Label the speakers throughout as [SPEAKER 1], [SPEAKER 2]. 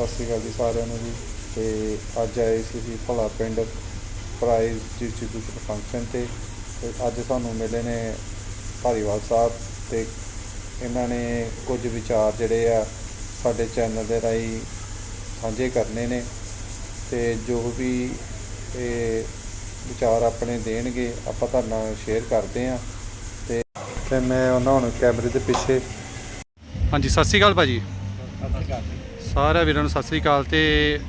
[SPEAKER 1] ਸਤਿ ਸ਼੍ਰੀ ਅਕਾਲ ਜੀ ਸਾਰਿਆਂ ਨੂੰ ਜੀ। ਤੇ ਅੱਜ ਆਏ ਸੀ ਜੀ ਭਲਾ ਪਿੰਡ ਪ੍ਰਾਈਜ਼ ਡਿਸਟ੍ਰੀਬਿਊਸ਼ਨ ਫੰਕਸ਼ਨ ਤੇ। ਤੇ ਅੱਜ ਸਾਨੂੰ ਮਿਲੇ ਨੇ ਧਾਰੀਵਾਲ ਸਾਹਿਬ ਤੇ ਇਹਨਾਂ ਨੇ ਕੁਝ ਵਿਚਾਰ ਜਿਹੜੇ ਆ ਸਾਡੇ ਚੈਨਲ ਦੇ ਰਾਹੀਂ ਸਾਂਝੇ ਕਰਨੇ ਨੇ। ਤੇ ਜੋ ਵੀ ਇਹ ਵਿਚਾਰ ਆਪਣੇ ਦੇਣਗੇ ਆਪਾਂ ਤੁਹਾਡੇ ਨਾਲ ਸ਼ੇਅਰ ਕਰਦੇ ਆ ਤੇ ਤੇ ਮੈਂ ਉਹਨਾਂ ਹੁਣ ਕੈਮਰੇ ਦੇ ਪਿੱਛੇ
[SPEAKER 2] ਹਾਂਜੀ ਸਤਿ ਸ਼੍ਰੀ ਅਕਾਲ ਭਾਜੀ। ਸਾਰਿਆਂ ਵੀਰਾਂ ਨੂੰ ਸਤਿ ਸ਼੍ਰੀ ਅਕਾਲ ਤੇ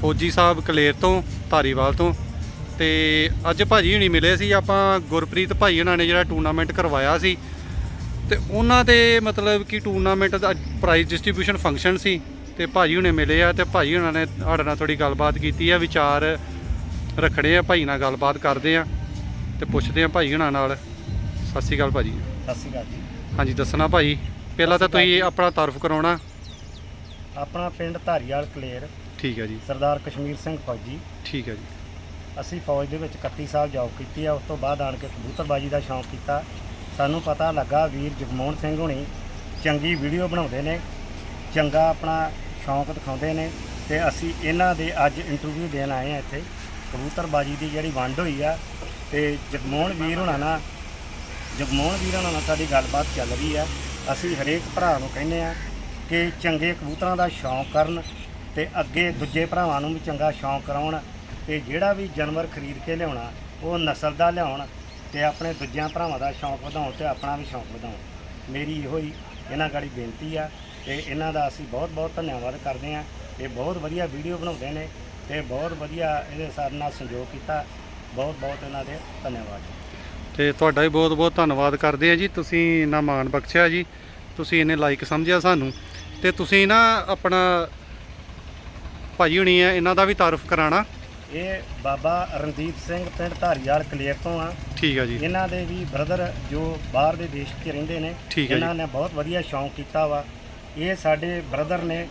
[SPEAKER 2] ਫੌਜੀ ਸਾਹਿਬ ਕਲੇਰ ਤੋਂ ਧਾਰੀਵਾਲ ਤੋਂ। ਤੇ ਅੱਜ ਭਾਜੀ ਹੁਣੀ ਮਿਲੇ ਸੀ ਆਪਾਂ ਗੁਰਪ੍ਰੀਤ ਭਾਈ ਉਹਨਾਂ ਨੇ ਜਿਹੜਾ ਟੂਰਨਾਮੈਂਟ ਕਰਵਾਇਆ ਸੀ। ਤੇ ਉਹਨਾਂ ਦੇ ਮਤਲਬ ਕਿ ਟੂਰਨਾਮੈਂਟ ਦਾ ਪ੍ਰਾਈਜ਼ ਡਿਸਟ੍ਰੀਬਿਊਸ਼ਨ ਫੰਕਸ਼ਨ ਸੀ। ਤੇ ਭਾਜੀ ਹੁਣੇ ਮਿਲੇ ਆ ਤੇ ਭਾਜੀ ਉਹਨਾਂ ਨੇ ਸਾਡੇ ਨਾਲ ਥੋੜੀ ਗੱਲਬਾਤ ਕੀਤੀ ਆ ਵਿਚਾਰ ਰੱਖਣੇ ਆ ਭਾਈ ਨਾਲ ਗੱਲਬਾਤ ਕਰਦੇ ਆ। ਤੇ ਪੁੱਛਦੇ ਆ ਭਾਈ ਹੁਣਾਂ ਨਾਲ। ਸਤਿ ਸ਼੍ਰੀ ਅਕਾਲ ਭਾਜੀ।
[SPEAKER 3] ਸਤਿ ਸ਼੍ਰੀ ਅਕਾਲ ਜੀ।
[SPEAKER 2] ਹਾਂਜੀ ਦੱਸਣਾ ਭਾਈ। ਪਹਿਲਾਂ ਤਾਂ ਤੁਸੀਂ ਆਪਣਾ ਤਾਰਫ ਕਰਾਉਣਾ।
[SPEAKER 3] ਆਪਣਾ ਪਿੰਡ ਧਾਰੀਵਾਲ ਕਲੇਰ
[SPEAKER 2] ਠੀਕ ਹੈ ਜੀ।
[SPEAKER 3] ਸਰਦਾਰ ਕਸ਼ਮੀਰ ਸਿੰਘ ਫੌਜੀ।
[SPEAKER 2] ਠੀਕ ਹੈ ਜੀ।
[SPEAKER 3] ਅਸੀਂ ਫੌਜ ਦੇ ਵਿੱਚ 31 ਸਾਲ ਜੌਬ ਕੀਤੀ ਆ ਉਸ ਤੋਂ ਬਾਅਦ ਆਣ ਕੇ ਕਬੂਤਰਬਾਜੀ ਦਾ ਸ਼ੌਂਕ ਕੀਤਾ। ਸਾਨੂੰ ਪਤਾ ਲੱਗਾ ਵੀਰ ਜਗਮੋਹਨ ਸਿੰਘ ਹੁਣੀ ਚੰਗੀ ਵੀਡੀਓ ਬਣਾਉਂਦੇ ਨੇ ਚੰਗਾ ਆਪਣਾ ਸ਼ੌਂਕ ਦਿਖਾਉਂਦੇ ਨੇ ਤੇ ਅਸੀਂ ਇਹਨਾਂ ਦੇ ਅੱਜ ਇੰਟਰਵਿਊ ਦੇਣ ਆਏ ਆ ਇੱਥੇ। ਕਬੂਤਰਬਾਜੀ ਦੀ ਜਿਹੜੀ ਵੰਡ ਹੋਈ ਆ ਤੇ ਜਗਮੋਹਨ ਵੀਰ ਹੁਣਾਂ ਨਾਲ ਜਗਮੋਹਨ ਵੀਰ ਨਾਲ ਸਾਡੀ ਗੱਲਬਾਤ ਚੱਲ ਰਹੀ ਆ। ਅਸੀਂ ਹਰੇਕ ਭਰਾ ਨੂੰ ਕਹਿੰਦੇ ਆ ਕਿ ਚੰਗੇ ਕਬੂਤਰਾਂ ਦਾ ਸ਼ੌਂਕ ਕਰਨ ਤੇ ਅੱਗੇ ਦੂਜੇ ਭਰਾਵਾਂ ਨੂੰ ਵੀ ਚੰਗਾ ਸ਼ੌਂਕ ਕਰਾਉਣ ਤੇ ਜਿਹੜਾ ਵੀ ਜਾਨਵਰ ਖਰੀਦ ਕੇ ਲਿਆਉਣਾ, ਉਹ ਨਸਲ ਦਾ ਲਿਆਉਣ ਤੇ ਆਪਣੇ ਦੂਜਿਆਂ ਭਰਾਵਾਂ ਦਾ ਸ਼ੌਂਕ ਵਧਾਉਣ ਤੇ ਆਪਣਾ ਵੀ ਸ਼ੌਂਕ ਵਧਾਉਣ। ਮੇਰੀ ਇਹੋ ਹੀ ਇਹਨਾਂ ਗਾੜੀ ਬੇਨਤੀ ਆ ਤੇ ਇਹਨਾਂ ਦਾ ਅਸੀਂ ਬਹੁਤ ਬਹੁਤ ਧੰਨਵਾਦ ਕਰਦੇ ਆ ਇਹ ਬਹੁਤ ਵਧੀਆ ਵੀਡੀਓ ਬਣਾਉਂਦੇ ਨੇ ਤੇ ਬਹੁਤ ਵਧੀਆ ਇਹਦੇ ਸਾਡੇ ਨਾਲ ਸੰਯੋਗ ਕੀਤਾ। ਬਹੁਤ ਬਹੁਤ ਇਹਨਾਂ ਦੇ ਧੰਨਵਾਦ।
[SPEAKER 2] ਤੇ ਤੁਹਾਡਾ ਵੀ ਬਹੁਤ ਬਹੁਤ ਧੰਨਵਾਦ ਕਰਦੇ ਆ ਜੀ। ਤੁਸੀਂ ਇੰਨਾ ਮਾਣ ਬਖਸ਼ਿਆ ਜੀ। ਤੁਸੀਂ ਇਹਨੇ ਲਾਇਕ ਸਮਝਿਆ ਸਾਨੂੰ। ਤੇ ਤੁਸੀਂ ਨਾ ਆਪਣਾ ਭਾਜੀ ਹੁਣੀ ਆ ਇਹਨਾਂ ਦਾ ਵੀ ਤਾਰਫ ਕਰਾਣਾ।
[SPEAKER 3] ਇਹ ਬਾਬਾ ਰਣਦੀਪ ਸਿੰਘ ਪਿੰਡ ਧਾਰੀਵਾਲ ਕਲੇਰ ਤੋਂ ਆ।
[SPEAKER 2] ਠੀਕ ਆ ਜੀ।
[SPEAKER 3] ਇਹਨਾਂ ਦੇ ਵੀ ਬ੍ਰਦਰ ਜੋ ਬਾਹਰ ਦੇ ਦੇਸ਼ 'ਚ ਰਹਿੰਦੇ ਨੇ
[SPEAKER 2] ਠੀਕ ਜੀ।
[SPEAKER 3] ਇਹਨਾਂ ਨੇ ਬਹੁਤ ਵਧੀਆ ਸ਼ੌਂਕ ਕੀਤਾ ਵਾ। ਇਹ ਸਾਡੇ ਬ੍ਰਦਰ ਨੇ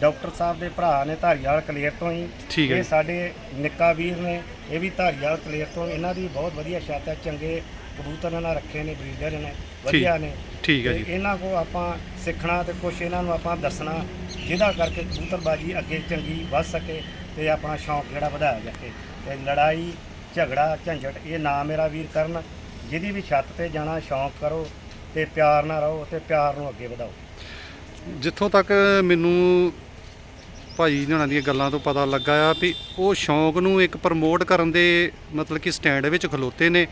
[SPEAKER 3] ਡਾਕਟਰ ਸਾਹਿਬ ਦੇ ਭਰਾ ਨੇ ਧਾਰੀਵਾਲ ਕਲੇਰ ਤੋਂ ਹੀ।
[SPEAKER 2] ਠੀਕ
[SPEAKER 3] ਇਹ
[SPEAKER 2] ਜੀ।
[SPEAKER 3] ਸਾਡੇ ਨਿੱਕਾ ਵੀਰ ਨੇ ਇਹ ਵੀ ਧਾਰੀਵਾਲ ਕਲੇਰ ਤੋਂ। ਇਹਨਾਂ ਦੀ ਬਹੁਤ ਵਧੀਆ ਛੱਤ ਹੈ ਚੰਗੇ ਕਬੂਤਰ ਇਹਨਾਂ ਰੱਖੇ ਨੇ ਬਰੀਡਰ ਨੇ ਵਧੀਆ ਨੇ।
[SPEAKER 2] ਠੀਕ ਹੈ ਜੀ।
[SPEAKER 3] ਇਹਨਾਂ ਕੋ ਆਪਾਂ ਸਿੱਖਣਾ ਤੇ ਕੁਝ ਇਹਨਾਂ ਨੂੰ ਆਪਾਂ ਦੱਸਣਾ ਜਿਹਦਾ ਕਰਕੇ ਕਬੂਤਰਬਾਜੀ ਅੱਗੇ ਚੰਗੀ ਵੱਧ ਸਕੇ ਤੇ ਆਪਣਾ ਸ਼ੌਂਕ ਜਿਹੜਾ ਵਧਾਇਆ ਜਾਵੇ। ਤੇ ਲੜਾਈ ਝਗੜਾ ਝੰਝਟ ਇਹ ਨਾ ਮੇਰਾ ਵੀਰ ਕਰਨ ਜਿਹਦੀ ਵੀ ਛੱਤ ਤੇ ਜਾਣਾ ਸ਼ੌਂਕ ਕਰੋ ਤੇ ਪਿਆਰ ਨਾਲ ਰਹੋ ਤੇ ਪਿਆਰ ਨੂੰ ਅੱਗੇ ਵਧਾਓ।
[SPEAKER 2] ਜਿੱਥੋਂ ਤੱਕ ਮੈਨੂੰ ਭਾਜੀ ਹੁਣਾਂ ਦੀਆਂ ਗੱਲਾਂ ਤੋਂ ਪਤਾ ਲੱਗਾ ਆ ਵੀ ਉਹ ਸ਼ੌਂਕ ਨੂੰ ਇੱਕ ਪ੍ਰਮੋਟ ਕਰਨ ਦੇ ਮਤਲਬ ਕਿ ਸਟੈਂਡ ਵਿੱਚ ਖਲੋਤੇ ਨੇ।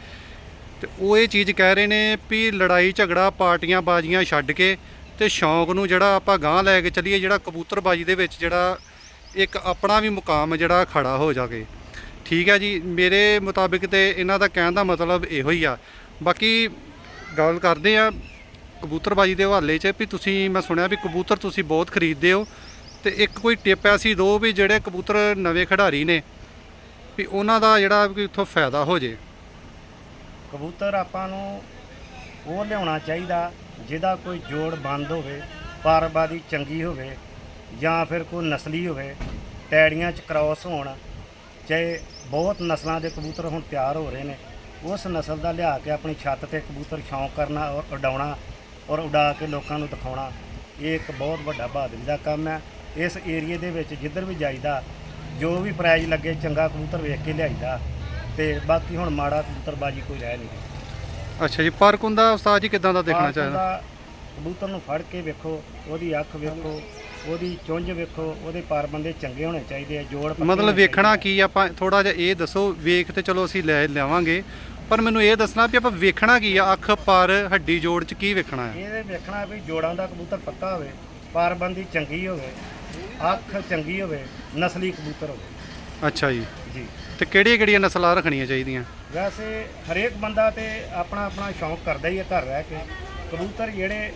[SPEAKER 2] ਤੇ ਉਹ ਇਹ ਚੀਜ਼ ਕਹਿ ਰਹੇ ਨੇ ਵੀ ਲੜਾਈ ਝਗੜਾ ਪਾਰਟੀਆਂ ਬਾਜ਼ੀਆਂ ਛੱਡ ਕੇ ਤੇ ਸ਼ੌਂਕ ਨੂੰ ਜਿਹੜਾ ਆਪਾਂ ਗਾਂਹ ਲੈ ਕੇ ਚੱਲੀਏ, ਜਿਹੜਾ ਕਬੂਤਰਬਾਜੀ ਦੇ ਵਿੱਚ ਜਿਹੜਾ ਇੱਕ ਆਪਣਾ ਵੀ ਮੁਕਾਮ ਜਿਹੜਾ ਖੜਾ ਹੋ ਜਾਵੇ। ਠੀਕ ਹੈ ਜੀ, ਮੇਰੇ ਮੁਤਾਬਿਕ ਤੇ ਇਹਨਾਂ ਦਾ ਕਹਿਣ ਦਾ ਮਤਲਬ ਇਹੋ ਹੀ ਆ। ਬਾਕੀ ਗੱਲ ਕਰਦੇ ਆ ਕਬੂਤਰਬਾਜੀ ਦੇ ਹਵਾਲੇ 'ਚ ਵੀ ਤੁਸੀਂ, ਮੈਂ ਸੁਣਿਆ ਵੀ ਕਬੂਤਰ ਤੁਸੀਂ ਬਹੁਤ ਖਰੀਦਦੇ ਹੋ ਤੇ ਇੱਕ ਕੋਈ ਟਿਪ ਐਸੀ ਦੋ ਵੀ ਜਿਹੜੇ ਕਬੂਤਰ ਨਵੇਂ ਖਿਡਾਰੀ ਨੇ ਵੀ ਉਹਨਾਂ ਦਾ ਜਿਹੜਾ ਵੀ ਉੱਥੋਂ ਫਾਇਦਾ ਹੋ ਜੇ।
[SPEAKER 3] ਕਬੂਤਰ ਆਪਾਂ ਨੂੰ ਉਹ ਲਿਆਉਣਾ ਚਾਹੀਦਾ ਜਿਹਦਾ ਕੋਈ ਜੋੜ ਬੰਦ ਹੋਵੇ, ਪਰਬਾਦੀ ਚੰਗੀ ਹੋਵੇ ਜਾਂ ਫਿਰ ਕੋਈ ਨਸਲੀ ਹੋਵੇ, ਟੈੜੀਆਂ 'ਚ ਕ੍ਰਾਸ ਹੋਣ, ਚਾਹੇ ਬਹੁਤ ਨਸਲਾਂ ਦੇ ਕਬੂਤਰ ਹੁਣ ਤਿਆਰ ਹੋ ਰਹੇ ਨੇ, ਉਸ ਨਸਲ ਦਾ ਲਿਆ ਕੇ ਆਪਣੀ ਛੱਤ ਤੇ ਕਬੂਤਰ ਸ਼ੌਂਕ ਕਰਨਾ ਔਰ ਉਡਾਉਣਾ ਔਰ ਉਡਾ ਕੇ ਲੋਕਾਂ ਨੂੰ ਦਿਖਾਉਣਾ, ਇਹ ਇੱਕ ਬਹੁਤ ਵੱਡਾ ਬਹਾਦਰੀ ਦਾ ਕੰਮ ਹੈ। ਇਸ ਏਰੀਏ ਦੇ ਵਿੱਚ ਜਿੱਧਰ ਵੀ ਜਾਈਦਾ, ਜੋ ਵੀ ਪ੍ਰਾਈਜ਼ ਲੱਗੇ ਚੰਗਾ ਕਬੂਤਰ ਵੇਖ ਕੇ ਲਿਆਈਦਾ। ਤੇ ਬਾਕੀ ਹੁਣ ਮਾੜਾ ਕਬੂਤਰਬਾਜੀ ਕੋਈ ਰਹਿ ਨਹੀਂ ਗਈ
[SPEAKER 2] ਅੱਛਾ ਜੀ ਪਰ ਕੁੰਦਾ ਉਸਤਾਦ ਜੀ ਕਿਦਾਂ ਦਾ ਦੇਖਣਾ ਚਾਹੀਦਾ?
[SPEAKER 3] ਦਾ ਕਬੂਤਰ ਨੂੰ ਫੜ ਕੇ ਵੇਖੋ ਉਹਦੀ ਅੱਖ ਵੇਖੋ ਉਹਦੀ ਚੁੰਝ ਵੇਖੋ ਉਹਦੇ ਪਰ ਬੰਦੇ ਚੰਗੇ ਹੋਣੇ ਚਾਹੀਦੇ ਆ ਜੋੜ ਪੱਕੇ
[SPEAKER 2] ਮਤਲਬ
[SPEAKER 3] ਹੋਣੇ
[SPEAKER 2] ਵੇਖਣਾ
[SPEAKER 3] ਚਾਹੀਦੇ
[SPEAKER 2] ਕੀ ਆਪਾਂ ਥੋੜਾ ਜਿਹਾ ਇਹ ਦੱਸੋ ਵੇਖ ਤੇ ਚਲੋ ਅਸੀਂ ਲੈ ਲਿਆਵਾਂਗੇ ਪਰ ਮੈਨੂੰ ਇਹ ਦੱਸਣਾ ਵੀ ਆਪਾਂ ਵੇਖਣਾ ਕੀ ਆ ਅੱਖ ਪਰ ਹੱਡੀ ਜੋੜ ਚ ਕੀ ਵੇਖਣਾ
[SPEAKER 3] ਆ। ਇਹਦੇ ਵੇਖਣਾ ਵੀ ਜੋੜਾਂ ਦਾ ਕਬੂਤਰ ਪੱਕਾ ਹੋਵੇ ਪਰਬੰਦੀ ਚੰਗੀ ਹੋਵੇ ਅੱਖ ਚੰਗੀ ਹੋਵੇ ਨਸਲੀ ਕਬੂਤਰ ਹੋਵੇ।
[SPEAKER 2] ਅੱਛਾ ਜੀ।
[SPEAKER 3] ਜੀ।
[SPEAKER 2] ਤੇ ਕਿਹੜੀਆਂ ਕਿਹੜੀਆਂ ਨਸਲਾਂ ਰੱਖਣੀਆਂ ਚਾਹੀਦੀਆਂ?
[SPEAKER 3] ਵੈਸੇ ਹਰੇਕ ਬੰਦਾ ਤੇ ਆਪਣਾ ਆਪਣਾ ਸ਼ੌਂਕ ਕਰਦਾ ਹੀ ਹੈ ਘਰ ਰਹਿ ਕੇ। ਕਬੂਤਰ ਜਿਹੜੇ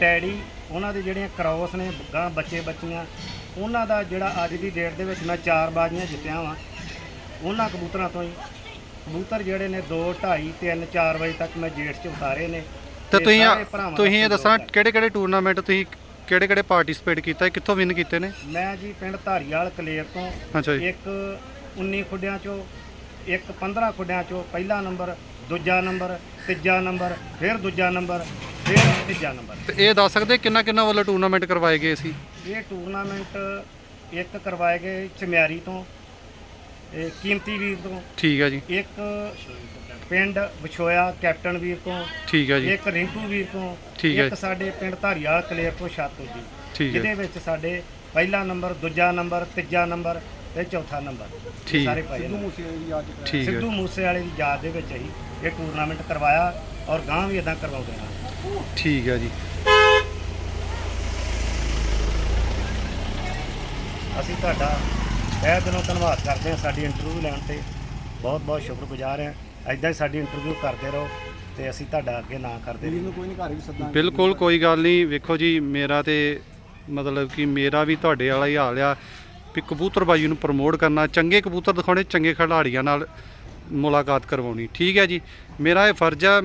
[SPEAKER 3] ਟੈਡੀ ਉਹਨਾਂ ਦੇ ਜਿਹੜੀਆਂ ਕ੍ਰੋਸ ਨੇ ਗਾਂ ਬੱਚੇ ਬੱਚੀਆਂ ਉਹਨਾਂ ਦਾ ਜਿਹੜਾ ਅੱਜ ਦੀ ਡੇਟ ਦੇ ਵਿੱਚ ਮੈਂ ਚਾਰ ਬਾਜ਼ੀਆਂ ਜਿੱਤਿਆ ਵਾਂ ਉਹਨਾਂ ਕਬੂਤਰਾਂ ਤੋਂ ਹੀ। ਕਬੂਤਰ ਜਿਹੜੇ ਨੇ 2 2.5 3 4 ਵਜੇ ਤੱਕ ਮੈਂ ਜੇਠ 'ਚ ਉਤਾਰੇ ਨੇ।
[SPEAKER 2] ਤੇ ਤੁਸੀਂ
[SPEAKER 3] ਸਾਰੇ ਭਰਾਵਾਂ ਦਾ
[SPEAKER 2] ਤੁਸੀਂ ਇਹ ਦੱਸਣਾ
[SPEAKER 3] ਹੈ।
[SPEAKER 2] ਕਿਹੜੇ ਕਿਹੜੇ ਟੂਰਨਾਮੈਂਟ ਤੁਸੀਂ ਕਿਹੜੇ ਕਿਹੜੇ ਪਾਰਟਿਸਿਪੇਟ ਕੀਤਾ ਕਿੱਥੋਂ ਵਿਨ ਕੀਤੇ ਨੇ?
[SPEAKER 3] ਮੈਂ ਜੀ ਪਿੰਡ ਧਾਰੀਵਾਲ ਕਲੇਰ ਤੋਂ
[SPEAKER 2] ਅੱਛਾ ਜੀ।
[SPEAKER 3] ਇੱਕ 19 ਖੁੱਡਿਆਂ ਚੋਂ ਇੱਕ 15 ਖੁੱਡਿਆਂ ਚੋਂ ਪਹਿਲਾ ਨੰਬਰ ਦੂਜਾ ਨੰਬਰ ਤੀਜਾ ਨੰਬਰ ਫਿਰ ਦੂਜਾ ਨੰਬਰ ਫਿਰ ਤੀਜਾ ਨੰਬਰ।
[SPEAKER 2] ਤੇ ਇਹ ਦੱਸ ਸਕਦੇ ਕਿੰਨਾ ਕਿੰਨਾ ਵੱਲੋਂ ਟੂਰਨਾਮੈਂਟ ਕਰਵਾਏ ਗਏ ਸੀ?
[SPEAKER 3] ਇਹ ਟੂਰਨਾਮੈਂਟ ਇੱਕ ਕਰਵਾਏ ਗਏ ਚਮਿਆਰੀ ਤੋਂ ਇਹ ਕੀਮਤੀ ਵੀਰ ਤੋਂ।
[SPEAKER 2] ਠੀਕ ਹੈ ਜੀ।
[SPEAKER 3] ਇੱਕ ਪਿੰਡ ਵਿਛੋਇਆ ਕੈਪਟਨ ਵੀਰ ਤੋਂ
[SPEAKER 2] ਠੀਕ ਹੈ ਜੀ।
[SPEAKER 3] ਇੱਕ ਰਿੰਕੂ ਵੀਰ ਤੋਂ
[SPEAKER 2] ਠੀਕ ਹੈ।
[SPEAKER 3] ਇੱਕ ਸਾਡੇ ਪਿੰਡ ਧਾਰੀਵਾਲ ਕਲੇਰ ਤੋਂ ਛੱਤ ਜੀ।
[SPEAKER 2] ਠੀਕ
[SPEAKER 3] ਜਿਹਦੇ ਵਿੱਚ ਸਾਡੇ ਪਹਿਲਾ ਨੰਬਰ ਦੂਜਾ ਨੰਬਰ ਤੀਜਾ ਨੰਬਰ ਤੇ ਚੌਥਾ ਨੰਬਰ। ਇਹ
[SPEAKER 2] ਠੀਕ।
[SPEAKER 3] ਸਾਰੇ ਪਾਏ ਨੇ।
[SPEAKER 2] ਠੀਕ ਹੈ।
[SPEAKER 3] ਸਿੱਧੂ ਮੂਸੇ ਵਾਲੇ ਦੀ ਯਾਦ ਦੇ ਵਿੱਚ ਅਸੀਂ ਇਹ ਟੂਰਨਾਮੈਂਟ ਕਰਵਾਇਆ ਔਰ ਗਾਂ ਵੀ ਇਦਾਂ ਕਰਵਾਉਂਦੇ ਹਾਂ
[SPEAKER 2] ਠੀਕ ਹੈ ਜੀ।
[SPEAKER 3] ਅਸੀਂ ਤੁਹਾਡਾ ਤਹਿ ਦਿਲੋਂ ਧੰਨਵਾਦ ਕਰਦੇ ਹਾਂ ਸਾਡੀ ਇੰਟਰਵਿਊ ਲੈਣ ਤੇ। ਬਹੁਤ ਬਹੁਤ ਸ਼ੁਕਰਗੁਜ਼ਾਰ ਹਾਂ। ਐਦਾਂ ਹੀ ਸਾਡੀ ਇੰਟਰਵਿਊ ਕਰਦੇ ਰਹੋ ਤੇ ਅਸੀਂ ਤੁਹਾਡਾ ਅੱਗੇ ਨਾ ਕਰਦੇ ਰਹੀਏ।
[SPEAKER 2] ਬਿਲਕੁਲ ਕੋਈ ਗੱਲ ਨਹੀਂ ਵੇਖੋ ਜੀ ਮੇਰਾ ਤੇ ਮਤਲਬ ਕਿ ਮੇਰਾ ਵੀ ਤੁਹਾਡੇ ਵਾਲਾ ਹੀ ਹਾਲ ਆ। ਵੀ ਕਬੂਤਰਬਾਜੀ ਨੂੰ ਪ੍ਰਮੋਟ ਕਰਨਾ, ਚੰਗੇ ਕਬੂਤਰ ਦਿਖਾਉਣੇ, ਚੰਗੇ ਖਿਡਾਰੀਆਂ ਨਾਲ ਮੁਲਾਕਾਤ ਕਰਵਾਉਣੀ। ਠੀਕ ਹੈ ਜੀ, ਮੇਰਾ ਇਹ ਫਰਜ਼ ਆ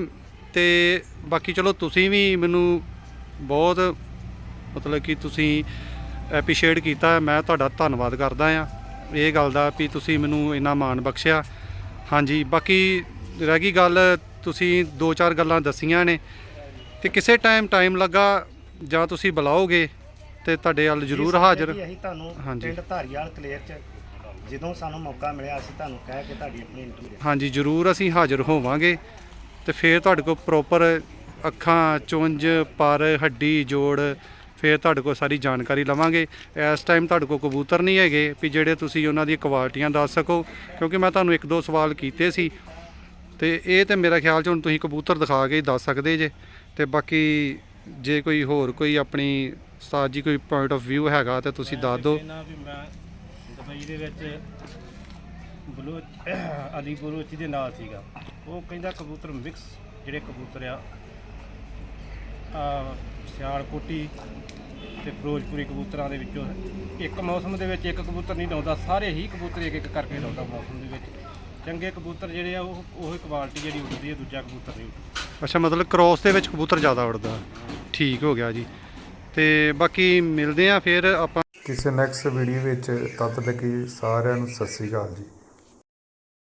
[SPEAKER 2] ਤੇ ਬਾਕੀ ਚਲੋ ਤੁਸੀਂ ਵੀ ਮੈਨੂੰ ਬਹੁਤ ਮਤਲਬ ਕਿ ਤੁਸੀਂ ਐਪਰੀਸ਼ੀਏਟ ਕੀਤਾ, ਮੈਂ ਤੁਹਾਡਾ ਧੰਨਵਾਦ ਕਰਦਾ ਆ ਇਹ ਗੱਲ ਦਾ ਵੀ ਤੁਸੀਂ ਮੈਨੂੰ ਇੰਨਾ ਮਾਣ ਬਖਸ਼ਿਆ। ਹਾਂਜੀ, ਬਾਕੀ ਰਹਿ ਗਈ ਗੱਲ, ਤੁਸੀਂ ਦੋ ਚਾਰ ਗੱਲਾਂ ਦੱਸੀਆਂ ਨੇ ਤੇ ਕਿਸੇ ਟਾਈਮ ਟਾਈਮ ਲੱਗਾ ਜਾਂ ਤੁਸੀਂ ਬੁਲਾਓਗੇ ਤੇ ਤੁਹਾਡੇ ਵੱਲ ਜ਼ਰੂਰ ਹਾਜ਼ਰ।
[SPEAKER 3] ਕਿ ਅਸੀਂ ਤੁਹਾਨੂੰ
[SPEAKER 2] ਹਾਂਜੀ।
[SPEAKER 3] ਪਿੰਡ ਧਾਰੀਵਾਲ ਕਲੇਰ ਚ ਜਦੋਂ ਸਾਨੂੰ ਮੌਕਾ ਮਿਲਿਆ ਅਸੀਂ ਤੁਹਾਨੂੰ ਕਹਿ ਕੇ ਤੁਹਾਡੀ ਆਪਣੀ ਇੰਟਰਵਿਊ
[SPEAKER 2] ਹਾਂਜੀ ਜ਼ਰੂਰ ਅਸੀਂ ਹਾਜ਼ਰ ਹੋਵਾਂਗੇ ਤੇ ਫਿਰ ਤੁਹਾਡੇ ਕੋਲ ਪ੍ਰੋਪਰ ਅੱਖਾਂ ਚੁੰਝ ਪਰ ਹੱਡੀ ਜੋੜ ਫਿਰ ਤੁਹਾਡੇ ਕੋਲ ਸਾਰੀ ਜਾਣਕਾਰੀ ਲਵਾਂਗੇ। ਇਸ ਟਾਈਮ ਤੁਹਾਡੇ ਕੋਲ ਕਬੂਤਰ ਨਹੀਂ ਹੈਗੇ ਵੀ ਜਿਹੜੇ ਤੁਸੀਂ ਉਹਨਾਂ ਦੀਆਂ ਕੁਆਲਿਟੀਆਂ ਦੱਸ ਸਕੋ ਕਿਉਂਕਿ ਮੈਂ ਤੁਹਾਨੂੰ ਇੱਕ ਦੋ ਸਵਾਲ ਕੀਤੇ ਸੀ। ਤੇ ਇਹ ਤੇ ਮੇਰਾ ਖਿਆਲ ਚ ਹੁਣ ਤੁਸੀਂ ਕਬੂਤਰ ਦਿਖਾ ਕੇ ਹੀ ਦੱਸ ਸਕਦੇ ਜੇ। ਤੇ ਬਾਕੀ ਜੇ ਕੋਈ ਹੋਰ ਕੋਈ ਆਪਣੀ ਉਸਤਾਦ ਜੀ ਕੋਈ ਪੁਆਇੰਟ ਆਫ View ਹੈਗਾ ਤੇ ਤੁਸੀਂ ਦੱਸ ਦਿਓ।
[SPEAKER 4] ਨਾ ਵੀ ਮੈਂ ਦੁਬਈ ਦੇ ਵਿੱਚ ਬਲੋਚ ਅਲੀ ਬਲੋਚੀ ਦੇ ਨਾਲ ਸੀਗਾ। ਉਹ ਕਹਿੰਦਾ ਕਬੂਤਰ ਮਿਕਸ ਜਿਹੜੇ ਕਬੂਤਰ ਆ ਆ ਸਿਆਲਕੋਟੀ ਤੇ ਫਿਰੋਜ਼ਪੁਰੀ ਕਬੂਤਰਾਂ ਦੇ ਵਿੱਚੋਂ ਇੱਕ ਮੌਸਮ ਦੇ ਵਿੱਚ ਇੱਕ ਕਬੂਤਰ ਨਹੀਂ ਲਾਉਂਦਾ ਸਾਰੇ ਹੀ ਕਬੂਤਰ ਇੱਕ ਇੱਕ ਕਰਕੇ ਲਾਉਂਦਾ ਮੌਸਮ ਦੇ ਵਿੱਚ। ਚੰਗੇ ਕਬੂਤਰ ਜਿਹੜੇ ਆ ਉਹ ਉਹ ਕੁਆਲਿਟੀ ਜਿਹੜੀ ਉੱਡਦੀ ਹੈ ਦੂਜਾ ਕਬੂਤਰ ਨਹੀਂ। ਉੱਡਦਾ
[SPEAKER 2] ਅੱਛਾ ਮਤਲਬ ਕ੍ਰੋਸ ਦੇ ਵਿੱਚ ਕਬੂਤਰ ਜ਼ਿਆਦਾ ਉੜਦਾ ਠੀਕ ਹੋ ਗਿਆ ਜੀ। ਤੇ ਬਾਕੀ ਮਿਲਦੇ ਆ ਫਿਰ ਆਪਾਂ।
[SPEAKER 1] ਕਿਸੇ ਨੈਕਸਟ ਵੀਡੀਓ ਵਿੱਚ, ਤਦ ਤੱਕ ਸਾਰਿਆਂ ਨੂੰ ਸਤਿ ਸ੍ਰੀ ਅਕਾਲ ਜੀ।